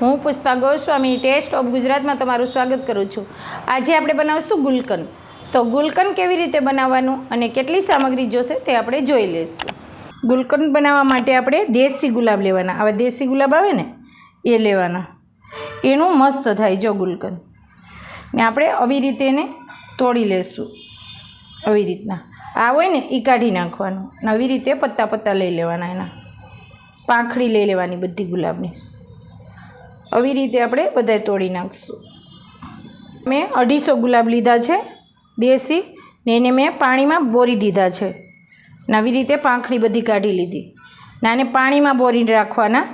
હું Pushpa Goswami test of ગુજરાતમાં તમારું સ્વાગત કરું છું. આજે આપણે બનાવશું ગુલકન. તો ગુલકન કેવી રીતે બનાવવાનું અને કેટલી સામગ્રી જોશે તે આપણે જોઈ લઈશું. ગુલકન બનાવવા માટે આપણે દેશી ગુલાબ લેવાના. હવે દેશી ગુલાબ આવે ને, એ લેવાના. એનું મસ્ત થાય જો ગુલકન. ને આપણે આવી રીતે એને તોડી લેશું આવી રીતના. આ હોય ને એ કાઢી નાખવાનું. ને આવી રીતે પત્તા પત્તા લઈ લેવાના એના. પાંખડી લઈ લેવાની બધી ગુલાબની. આવી રીતે આપણે બધાય તોડી નાખશું. મેં અઢીસો ગુલાબ લીધા છે, દેશી, ને એને મેં પાણીમાં બોરી દીધા છે. ને આવી રીતે પાંખડી બધી કાઢી લીધી. ને પાણીમાં બોરીને રાખવાના.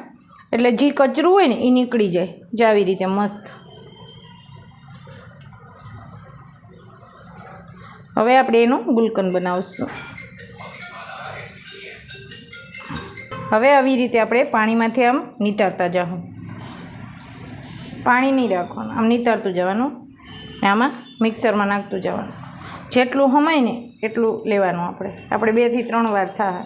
એટલે જે કચરું હોય ને એ નીકળી જાય, જે આવી રીતે મસ્ત. હવે આપણે એનું ગુલકન બનાવશું. હવે આવી રીતે આપણે પાણીમાંથી આમ નીતારતા જાઉં પાણી નહીં રાખવાનું. આમ નીતારતું જવાનું ને આમાં મિક્સરમાં નાખતું જવાનું. જેટલું હમાય ને એટલું લેવાનું આપણે. આપણે બેથી ત્રણ વાર થાય.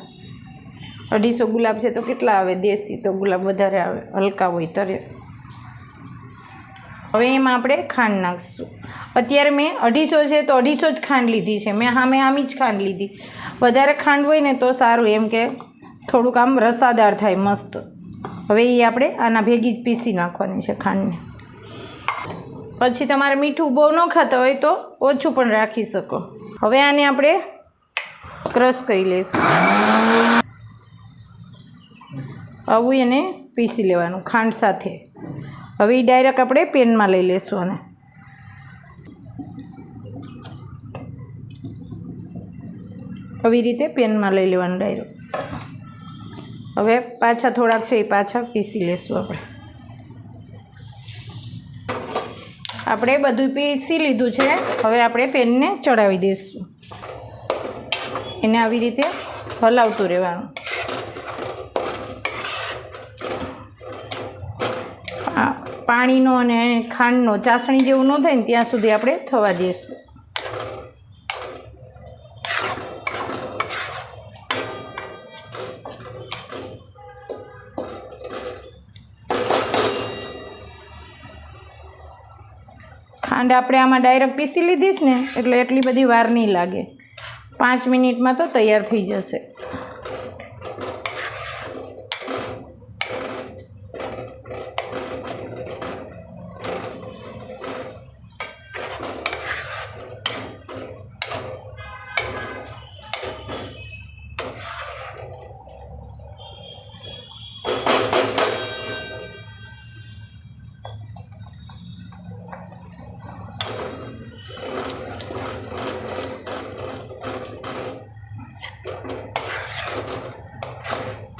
અઢીસો ગુલાબ છે તો કેટલા આવે? દેશી તો ગુલાબ વધારે આવે. હલકા હોય તરે હવે એમાં આપણે ખાંડ નાખીશું. અત્યારે મેં અઢીસો છે તો અઢીસો જ ખાંડ લીધી છે. મેં સામે આમી જ ખાંડ લીધી. વધારે ખાંડ હોય ને તો સારું. એમ કે થોડુંક આમ રસાદાર થાય મસ્ત. હવે એ આપણે આના ભેગી જ પીસી નાખવાની છે ખાંડને. પછી તમારે મીઠું બહુ ન ખાતા હોય તો ઓછું પણ રાખી શકો. હવે આને આપણે ક્રશ કરી લઈશું. આવું એને પીસી લેવાનું ખાંડ સાથે. હવે એ ડાયરેક્ટ આપણે પેનમાં લઈ લઈશું આને. આવી રીતે પેનમાં લઈ લેવાનું ડાયરેક્ટ. હવે પાછા થોડાક છે એ પાછા પીસી લેશું આપણે. આપણે બધું પીસી લીધું છે. હવે આપણે પેનને ચડાવી દઈશું. એને આવી રીતે હલાવતું રહેવાનું. પાણીનો અને ખાંડનો, ચાસણી જેવું ન થાય ને ત્યાં સુધી આપણે થવા દઈશું. ખાંડ આપણે આમાં ડાયરેક્ટ પીસી લીધીશ ને, એટલે એટલી બધી વાર નહીં લાગે. પાંચ મિનિટમાં તો તૈયાર થઈ જશે.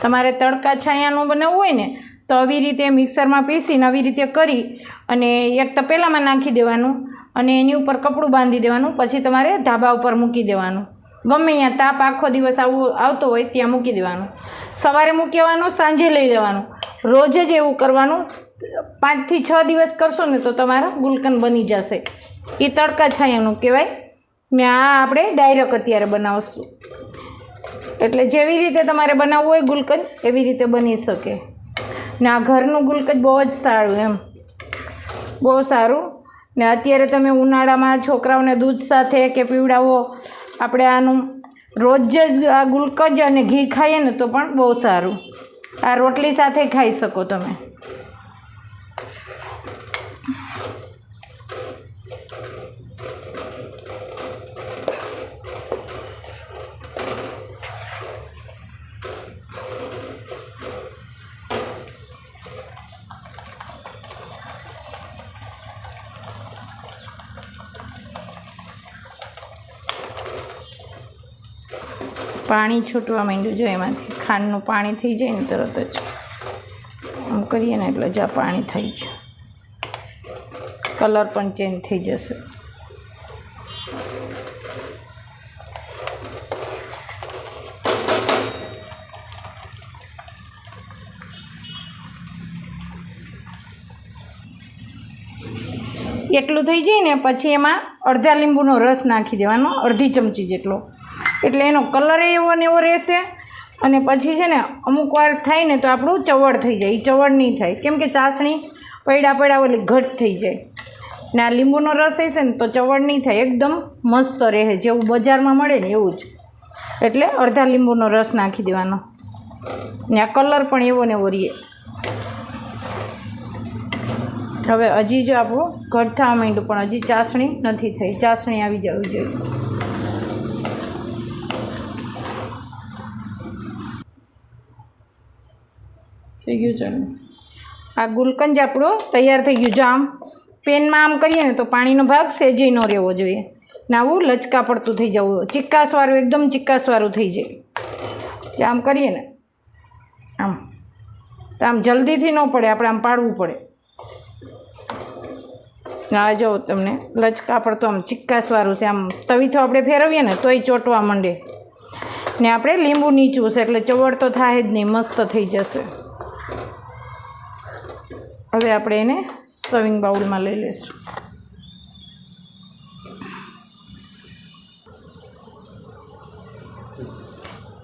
તમારે તડકા છાયાનું બનાવવું હોય ને, તો આવી રીતે મિક્સરમાં પીસીને આવી રીતે કરી અને એક તપેલામાં નાખી દેવાનું અને એની ઉપર કપડું બાંધી દેવાનું, પછી તમારે ધાબા ઉપર મૂકી દેવાનું. ગમે ત્યાં તાપ આખો દિવસ આવું આવતો હોય, ત્યાં મૂકી દેવાનું. સવારે મૂકી આવવાનું સાંજે લઈ લેવાનું. રોજ જ એવું કરવાનું. પાંચથી છ દિવસ કરશો ને, તો તમારા ગુલકન બની જશે. એ તડકા છાયાનું કહેવાય. ને આ આપણે ડાયરેક્ટ અત્યારે બનાવશું. એટલે જેવી રીતે તમારે બનાવવું હોય ગુલકંદ, એવી રીતે બની શકે. ને આ ઘરનું ગુલકંદ બહુ જ સારું એમ. બહુ સારું. ને અત્યારે તમે ઉનાળામાં છોકરાઓને દૂધ સાથે કે પીવડાવો, આપણે આનું રોજ જ આ ગુલકંદ અને ઘી ખાઈએ ને તો પણ બહુ સારું. આ રોટલી સાથે ખાઈ શકો તમે. પાણી છૂટવા માંડ્યું જો એમાંથી. ખાંડનું પાણી થઈ જાય ને તરત જ. આમ કરીએ ને એટલે જા પાણી થઈ ગયું. કલર પણ ચેન્જ થઈ જશે. એટલું થઈ જાય ને પછી એમાં અડધા લીંબુનો રસ નાખી દેવાનો, અડધી ચમચી જેટલો. એટલે એનો કલર એવો ને એવો રહેશે. અને પછી છે ને, અમુક વાર થાય ને તો આપણું ચવડ થઈ જાય. એ ચવડ નહીં થાય. કેમ કે ચાસણી પૈડા પૈડા ઓલી ઘટ થઈ જાય. ને આ લીંબુનો રસ હશે ને તો ચવડ નહીં થાય. એકદમ મસ્ત રહે. જેવું બજારમાં મળે ને એવું જ. એટલે અડધા લીંબુનો રસ નાખી દેવાનો. ને આ કલર પણ એવો ને એવો રહીએ હવે હજી જો આપણું ઘટ થવા માંડ્યું, પણ હજી ચાસણી નથી થઈ. ચાસણી આવી જવી જોઈએ. થઈ ગયું ચાલો આ ગુલકંજ આપણો તૈયાર થઈ ગયું. જામ પેનમાં આમ કરીએ ને તો પાણીનો ભાગ સેજેય ન રહેવો જોઈએ. ને આવું લચકા પડતું થઈ જવું. ચિક્કાસવાળું, એકદમ ચિક્કાસવાળું થઈ જાય. જે આમ કરીએ ને, આમ, તો આમ જલ્દીથી ન પડે, આપણે આમ પાડવું પડે. આ જો તમને લચકા પડતું, આમ ચિક્કાસવાળું છે. આમ તવીથો આપણે ફેરવીએ ને, તોય ચોંટવા માંડે. ને આપણે લીંબુ નીચું છે એટલે ચવડ તો થાય જ નહીં, મસ્ત થઈ જશે. હવે આપણે એને સર્વિંગ બાઉલમાં લઈ લઈશું.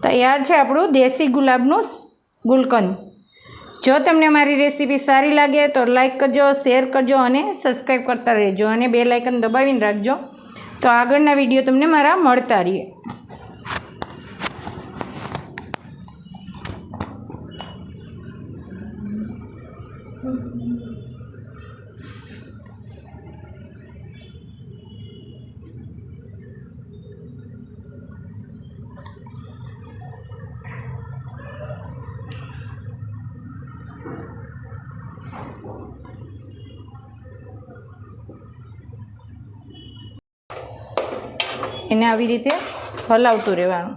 તૈયાર છે આપણું દેશી ગુલાબનું ગુલકંદ. જો તમને મારી રેસીપી સારી લાગે તો લાઈક કરજો, શેર કરજો અને સબસ્ક્રાઈબ કરતા રહેજો અને બે લાઇકન દબાવીને રાખજો. તો આગળના વીડિયો તમને મારા મળતા રહીએ. એને આવી રીતે હલાવતું રહેવાનું.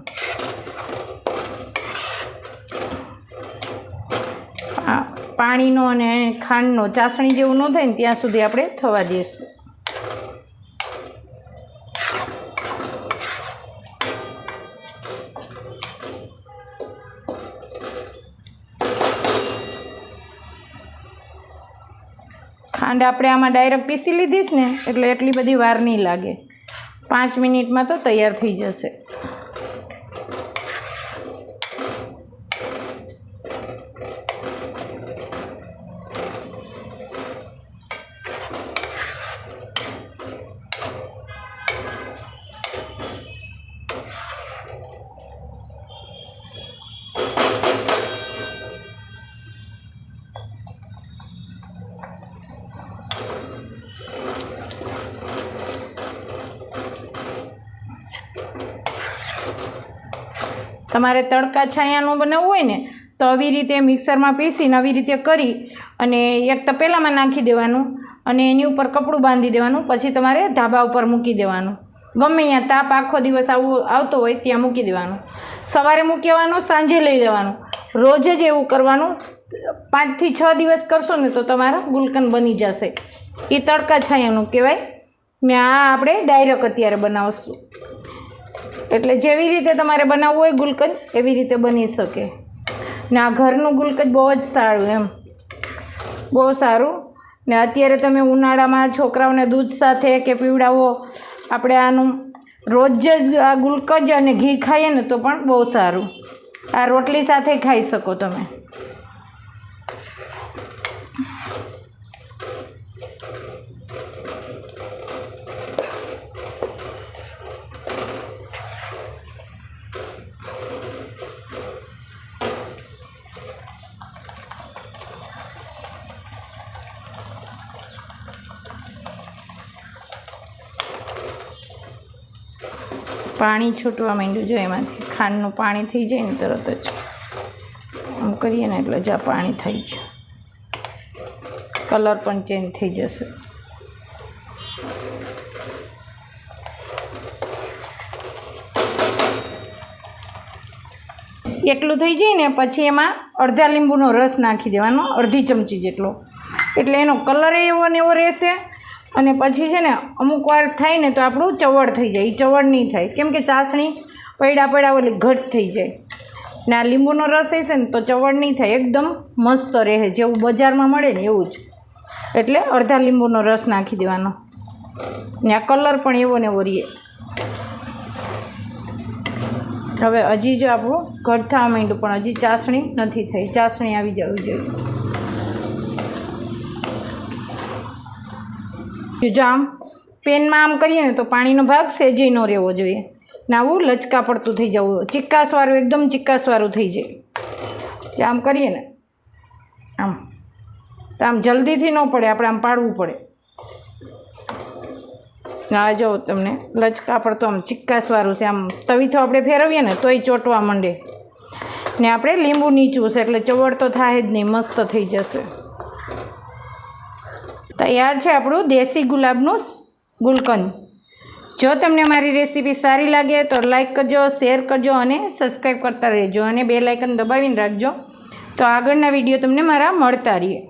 પાણીનો અને ખાંડનો ચાસણી જેવું ન થાય ને ત્યાં સુધી આપણે થવા દઈશું. ખાંડ આપણે આમાં ડાયરેક્ટ પીસી લીધીશ ને, એટલે એટલી બધી વાર નહીં લાગે. પાંચ મિનિટમાં તો તૈયાર થઈ જશે. તમારે તડકા છાયાનું બનાવવું હોય ને, તો આવી રીતે મિક્સરમાં પીસીને આવી રીતે કરી અને એક તપેલામાં નાખી દેવાનું અને એની ઉપર કપડું બાંધી દેવાનું, પછી તમારે ધાબા ઉપર મૂકી દેવાનું. ગમે ત્યાં તાપ આખો દિવસ આવું આવતો હોય, ત્યાં મૂકી દેવાનું. સવારે મૂકી આવવાનું સાંજે લઈ લેવાનું. રોજ જ એવું કરવાનું. પાંચથી છ દિવસ કરશો ને, તો તમારા ગુલકંદ બની જશે. એ તડકા છાયાનું કહેવાય. ને આ આપણે ડાયરેક્ટ અત્યારે બનાવશું. એટલે જેવી રીતે તમારે બનાવવું હોય ગુલકંદ, એવી રીતે બની શકે. ને આ ઘરનું ગુલકંદ બહુ જ સારું એમ. બહુ સારું. ને અત્યારે તમે ઉનાળામાં છોકરાઓને દૂધ સાથે કે પીવડાવો, આપણે આનું રોજ જ આ ગુલકંદ અને ઘી ખાઈએ ને તો પણ બહુ સારું. આ રોટલી સાથે ખાઈ શકો તમે. પાણી છૂટવા માંડ્યું જો એમાંથી. ખાંડનું પાણી થઈ જાય ને તરત જ. આમ કરીએ ને એટલે જ પાણી થઈ ગયું. કલર પણ ચેન્જ થઈ જશે. એટલું થઈ જાય ને પછી એમાં અડધા લીંબુનો રસ નાખી દેવાનો, અડધી ચમચી જેટલો. એટલે એનો કલર એવો ને એવો રહેશે. અને પછી છે ને અમુક વાર થાય ને તો આપણું ચવડ થઈ જાય. એ ચવડ નહીં થાય. કેમ કે ચાસણી પૈડા પૈડા ઓલી ઘટ થઈ જાય. ને આ લીંબુનો રસ હશે ને તો ચવડ નહીં થાય. એકદમ મસ્ત રહે જેવું બજારમાં મળે ને એવું જ. એટલે અડધા લીંબુનો રસ નાખી દેવાનો. ને આ કલર પણ એવો ને એવો રહીએ હવે હજી જો આપણું ઘટ થવા માંડ્યું, પણ હજી ચાસણી નથી થઈ. ચાસણી આવી જવી જોઈએ. જો આમ પેનમાં આમ કરીએ ને તો પાણીનો ભાગ સેજી ન રહેવો જોઈએ. ને આવું લચકા પડતું થઈ જવું, ચિક્કાસવાળું, એકદમ ચિક્કાસવાળું થઈ જાય. જે આમ કરીએ ને, આમ, તો આમ જલ્દીથી ન પડે, આપણે આમ પાડવું પડે. ના જો તમને લચકા પડતો, આમ ચિક્કાસવાળું છે, આમ તવીથો આપણે ફેરવીએ ને તોય ચોંટવા માંડે. ને આપણે લીંબુ નીચું છે એટલે ચવડ તો થાય જ નહીં, મસ્ત થઈ જશે. તૈયાર છે આપણું દેશી ગુલાબનું ગુલકંદ. જો તમને મારી રેસીપી સારી લાગે તો લાઇક કરજો, શેર કરજો અને સબસ્ક્રાઈબ કરતા રહેજો અને બે લાઇકન દબાવીને રાખજો. તો આગળના વીડિયો તમને મારા મળતા રહીએ.